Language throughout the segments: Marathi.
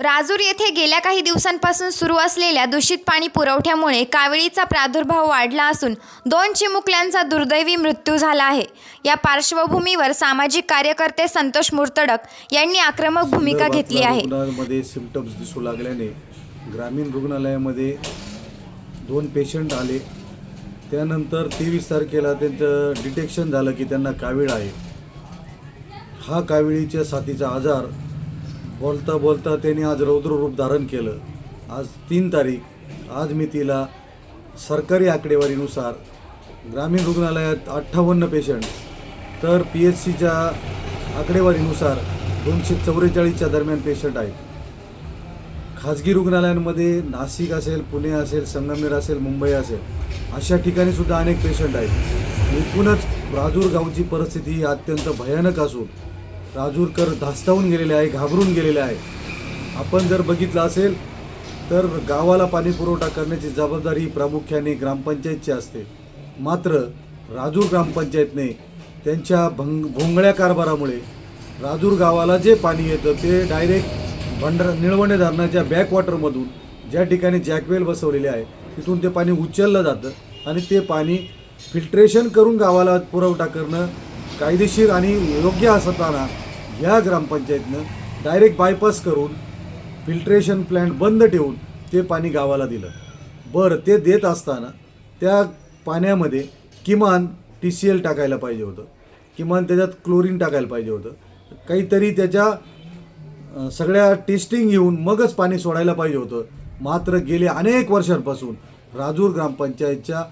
राजूर येथे गेल्या काही दिवसांपासून सुरू असलेल्या दूषित पाणी पुरवठ्यामुळे काविळीचा प्रादुर्भाव वाढला असून दोन चिमुकल्यांचा दुर्दैवी मृत्यू झाला आहे. या पार्श्वभूमीवर सामाजिक कार्यकर्ते संतोष मुर्तडक यांनी आक्रमक भूमिका घेतली आहे. रुग्णांमध्ये सिमटम्स दिसू लागल्याने ग्रामीण रुग्णालयामध्ये दोन पेशंट आले. त्यानंतर तेवीस तारखेला त्यांचं डिटेक्शन झालं की त्यांना कावीळ आहे. हा काविळीच्या साथीचा आजार बोलता बोलता त्यांनी आज रौद्र रूप धारण केलं. आज तीन तारीख. आज मी तिला सरकारी आकडेवारीनुसार ग्रामीण रुग्णालयात अठ्ठावन्न पेशंट तर पी एच सीच्या आकडेवारीनुसार दोनशे चौवेचाळीसच्या दरम्यान पेशंट आहेत. खाजगी रुग्णालयांमध्ये नाशिक असेल पुणे असेल संगमेर असेल मुंबई असेल अशा ठिकाणी सुद्धा अनेक पेशंट आहेत. एकूणच राजूर गावची परिस्थिती ही अत्यंत भयानक असून राजूरकर धास्तावून गेलेले आहे घाबरून गेलेले आहे. आपण जर बघितलं असेल तर गावाला पाणी पुरवठा करण्याची जबाबदारी प्रामुख्याने ग्रामपंचायतची असते. मात्र राजूर ग्रामपंचायतने त्यांच्या भंग भोंगळ्या कारभारामुळे राजूर गावाला जे पाणी येतं ते डायरेक्ट भंडारा निळवणे धरणाच्या बॅकवॉटरमधून ज्या ठिकाणी जॅकवेल बसवलेले आहे तिथून ते पाणी उचललं जातं आणि ते पाणी फिल्ट्रेशन करून गावाला पुरवठा करणं कायदेशीर आणि योग्य असताना ह्या ग्रामपंचायतनं डायरेक्ट बायपास करून फिल्ट्रेशन प्लॅन्ट बंद ठेवून ते पाणी गावाला दिलं. बरं ते देत असताना त्या पाण्यामध्ये किमान टी सी एल टाकायला पाहिजे होतं. किमान त्याच्यात क्लोरीन टाकायला पाहिजे होतं. काहीतरी त्याच्या सगळ्या टेस्टिंग घेऊन मगच पाणी सोडायला पाहिजे होतं. मात्र गेले अनेक वर्षांपासून राजूर ग्रामपंचायतच्या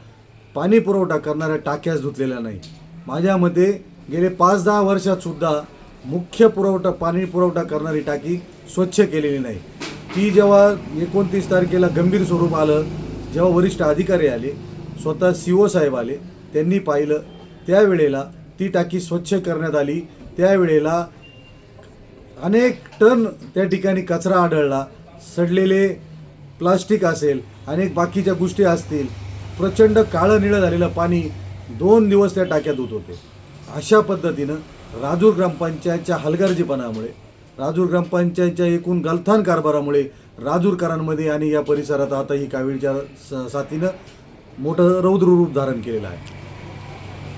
पाणी पुरवठा करणाऱ्या टाक्याच धुतलेल्या नाही. माझ्या मते गेले पाच दहा वर्षातसुद्धा मुख्य पुरवठा पाणी पुरवठा करणारी टाकी स्वच्छ केलेली नाही. ती जेव्हा एकोणतीस तारखेला गंभीर स्वरूप आलं जेव्हा वरिष्ठ अधिकारी आले स्वतः सी ओ साहेब आले त्यांनी पाहिलं त्यावेळेला ती टाकी स्वच्छ करण्यात आली. त्यावेळेला अनेक टन त्या ठिकाणी कचरा आढळला सडलेले प्लास्टिक असेल अनेक बाकीच्या गोष्टी असतील प्रचंड काळं निळं झालेलं पाणी दोन दिवस त्या टाक्यात होत होते. अशा पद्धतीनं राजूर ग्रामपंचायतच्या हलगर्जीपणामुळे राजूर ग्रामपंचायतच्या एकूण गलथान कारभारामुळे राजूरकरांमध्ये आणि या परिसरात आता ही कावीळच्या स- साथीनं मोठं रौद्र रूप धारण केलेलं आहे.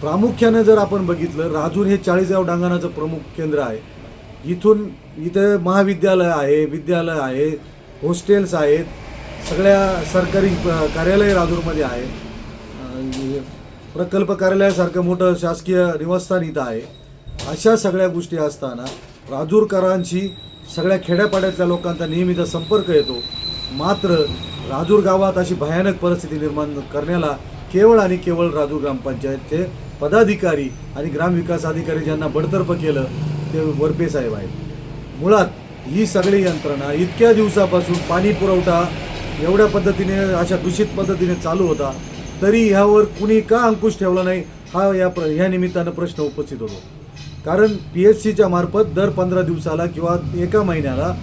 प्रामुख्यानं जर आपण बघितलं राजूर हे चाळीसगाव डांगणाचं प्रमुख केंद्र आहे. इथून इथं महाविद्यालय आहे विद्यालय आहे हॉस्टेल्स आहेत सगळ्या सरकारी कार्यालय राजूरमध्ये आहे. प्रकल्प कार्यालयासारखं मोठं शासकीय निवासस्थान इथं आहे. अशा सगळ्या गोष्टी असताना राजूरकरांशी सगळ्या खेड्यापाड्यातल्या लोकांचा नेहमीचा संपर्क येतो. मात्र राजूर गावात अशी भयानक परिस्थिती निर्माण करण्याला केवळ आणि केवळ राजूर ग्रामपंचायतचे पदाधिकारी आणि ग्रामविकास अधिकारी ज्यांना बडतर्फ केलं ते वरपे साहेब आहेत. मुळात ही सगळी यंत्रणा इतक्या दिवसापासून पाणी पुरवठा एवढ्या पद्धतीने अशा दूषित पद्धतीने चालू होता तरी ह्यावर कुणी का अंकुश ठेवला नाही हा या प्र ह्या निमित्तानं प्रश्न उपस्थित होतो. कारण पी एच सीच्या मार्फत दर पंधरा दिवसाला किंवा एका महिन्याला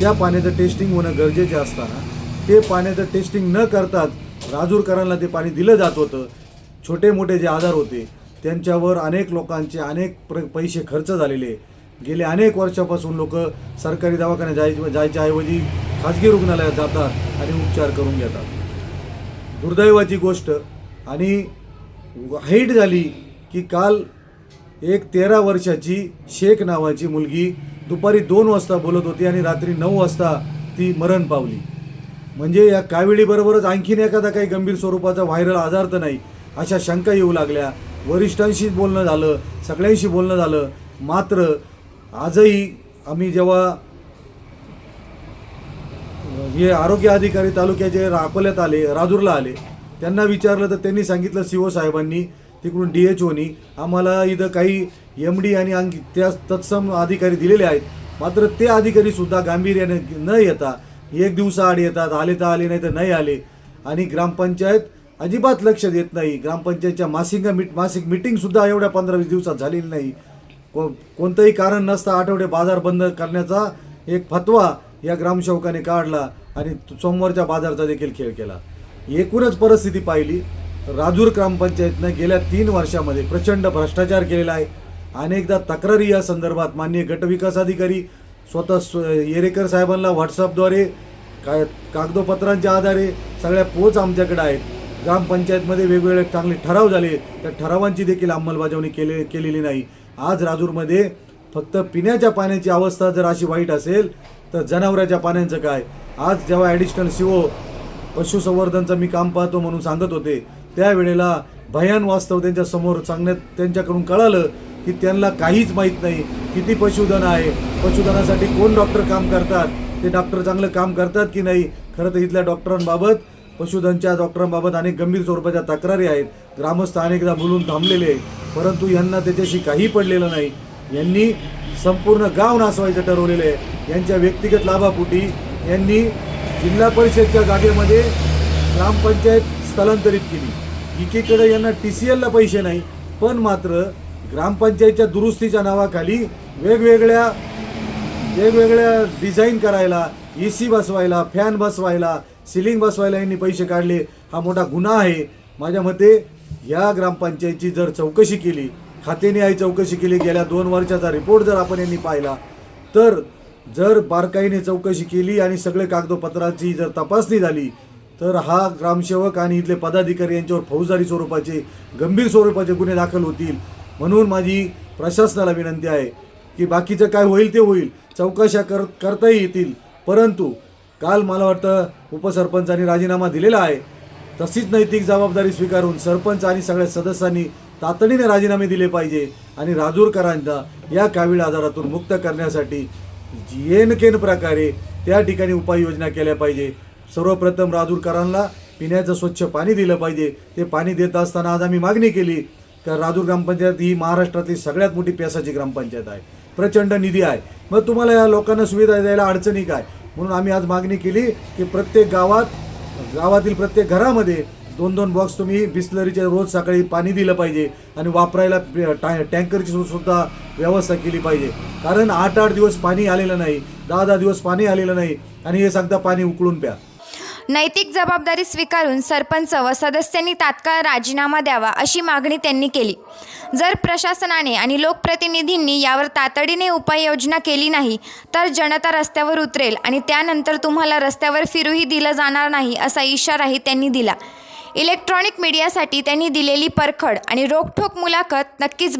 त्या पाण्याचं टेस्टिंग होणं गरजेचे असताना ते पाण्याचं टेस्टिंग न करताच राजूरकरांना ते पाणी दिलं जात होतं. छोटे मोठे जे आजार होते त्यांच्यावर अनेक लोकांचे अनेक प्र पैसे खर्च झालेले. गेले अनेक वर्षापासून लोक सरकारी दवाखान्यात जाय जायच्या ऐवजी खाजगी रुग्णालयात जातात आणि उपचार करून घेतात. दुर्दैवाची गोष्ट आणि हाईट झाली की काल एक तेरा वर्षाची शेख नावाची मुलगी दुपारी दोन वाजता बोलत होती आणि रात्री नऊ वाजता ती मरण पावली. म्हणजे या काविळीबरोबरच आणखीन एखादा काही गंभीर स्वरूपाचा व्हायरल आजार तर नाही अशा शंका येऊ लागल्या. वरिष्ठांशी बोलणं झालं सगळ्यांशी बोलणं झालं. मात्र आजही आम्ही जेव्हा हे आरोग्य अधिकारी तालुक्याचे अकोल्यात आले राजूरला आले त्यांना विचारलं तर त्यांनी सांगितलं सी ओ साहेबांनी तिकडून डी एच ओनी आम्हाला इथं काही एम डी आणि अंग त्या तत्सम अधिकारी दिलेले आहेत. मात्र ते अधिकारीसुद्धा गांभीर्याने न येता एक दिवसाआड येतात आले तर आले नाही तर नाही आले. आणि ग्रामपंचायत अजिबात लक्ष देत नाही. ग्रामपंचायतच्या मासिक मीट मासिक मिटिंगसुद्धा एवढ्या पंधरा वीस दिवसात झालेली नाही. को कोणतंही कारण नसता आठवडे बाजार बंद करण्याचा एक फतवा या ग्रामसेवकाने काढला आणि सोमवारच्या बाजाराचा देखील खेळ केला. एकूणच परिस्थिती पाहिली. राजूर ग्रामपंचायतनं गेल्या तीन वर्षामध्ये प्रचंड भ्रष्टाचार केलेला आहे. अनेकदा तक्रारी या संदर्भात मान्य गटविकास अधिकारी स्वतः स्व येरेकर साहेबांना व्हॉट्सअपद्वारे काय कागदोपत्रांच्या आधारे सगळ्या पोच आमच्याकडे आहेत. ग्रामपंचायतमध्ये वेगवेगळे चांगले ठराव झाले. त्या ठरावांची देखील अंमलबजावणी केले केलेली नाही. आज राजूरमध्ये फक्त पिण्याच्या पाण्याची अवस्था जर अशी वाईट असेल तर जनावराच्या पाण्याचं काय? आज जेव्हा ॲडिशनल सीओ पशुसंवर्धनचं मी काम पाहतो म्हणून सांगत होते त्यावेळेला भयान वास्तव त्यांच्यासमोर सांगण्यात त्यांच्याकडून कळालं की त्यांना काहीच माहीत नाही किती पशुधन आहे पशुधनासाठी कोण डॉक्टर काम करतात ते डॉक्टर चांगलं काम करतात की नाही? खरं तर इथल्या डॉक्टरांबाबत पशुधनच्या डॉक्टरांबाबत अनेक गंभीर स्वरूपाच्या तक्रारी आहेत. ग्रामस्थ अनेकदा बोलून थांबलेले आहे परंतु यांना त्याच्याशी काही पडलेलं नाही. यांनी संपूर्ण गाव नासवायचं ठरवलेलं आहे. यांच्या व्यक्तिगत लाभापोटी यांनी जिल्हा परिषदच्या जागेमध्ये ग्रामपंचायत स्थलांतरित केली. एकीकडे यांना टी सी एलला पैसे नाही पण मात्र ग्रामपंचायतच्या दुरुस्तीच्या नावाखाली वेगवेगळ्या वेगवेगळ्या डिझाईन करायला ए सी बसवायला फॅन बसवायला सिलिंग बसवायला यांनी पैसे काढले. हा मोठा गुन्हा आहे. माझ्या मते या ग्रामपंचायतची जर चौकशी केली खात्याने आई चौकशी केली गेल्या दोन वर्षाचा रिपोर्ट जर आपण यांनी पाहिला तर जर बारकाईने चौकशी केली आणि सगळे कागदोपत्राची जर तपासणी झाली तर हा ग्रामसेवक आणि इथले पदाधिकारी यांच्यावर फौजदारी स्वरूपाचे गंभीर स्वरूपाचे गुन्हे दाखल होतील म्हणून माझी प्रशासनाला विनंती आहे की बाकीचं काय होईल ते होईल चौकशा कर करताही येतील. परंतु काल मला वाटतं उपसरपंचांनी राजीनामा दिलेला आहे. तशीच नैतिक जबाबदारी स्वीकारून सरपंच आणि सगळ्या सदस्यांनी तातडीने राजीनामे दिले पाहिजे आणि राजूरकरांना या कावीळ आजारातून मुक्त करण्यासाठी येनकेन प्रकारे त्या ठिकाणी उपाययोजना केल्या पाहिजे. सर्वप्रथम राजूरकरांना पिण्याचं स्वच्छ पाणी दिलं पाहिजे. ते पाणी देत असताना आज आम्ही मागणी केली. तर राजूर ग्रामपंचायत ही महाराष्ट्रातली सगळ्यात मोठी प्यासाची ग्रामपंचायत आहे. प्रचंड निधी आहे. मग तुम्हाला या लोकांना सुविधा द्यायला अडचणी काय? म्हणून आम्ही आज मागणी केली की प्रत्येक गावात गावातील प्रत्येक घरामध्ये दोन दोन बॉक्स तुम्ही बिस्लरीचे रोज सकाळी पाणी दिलं पाहिजे आणि वापरायला टा- टँकरची सुद्धा व्यवस्था केली पाहिजे. कारण आठ आठ दिवस पाणी आलेलं नाही दहा दहा दिवस पाणी आलेलं नाही आणि हे सांगता पाणी उकळून प्या. नैतिक जबाबदारी स्वीकारून सरपंच व सदस्यांनी तात्काळ राजीनामा द्यावा अशी मागणी त्यांनी केली. जर प्रशासनाने आणि लोकप्रतिनिधींनी यावर तातडीने उपाययोजना केली नाही तर जनता रस्त्यावर उतरेल आणि त्यानंतर तुम्हाला रस्त्यावर फिरूही दिलं जाणार नाही असा इशाराही त्यांनी दिला. इलेक्ट्रॉनिक मीडियासाठी त्यांनी दिलेली परखड आणि रोखठोक मुलाखत नक्कीच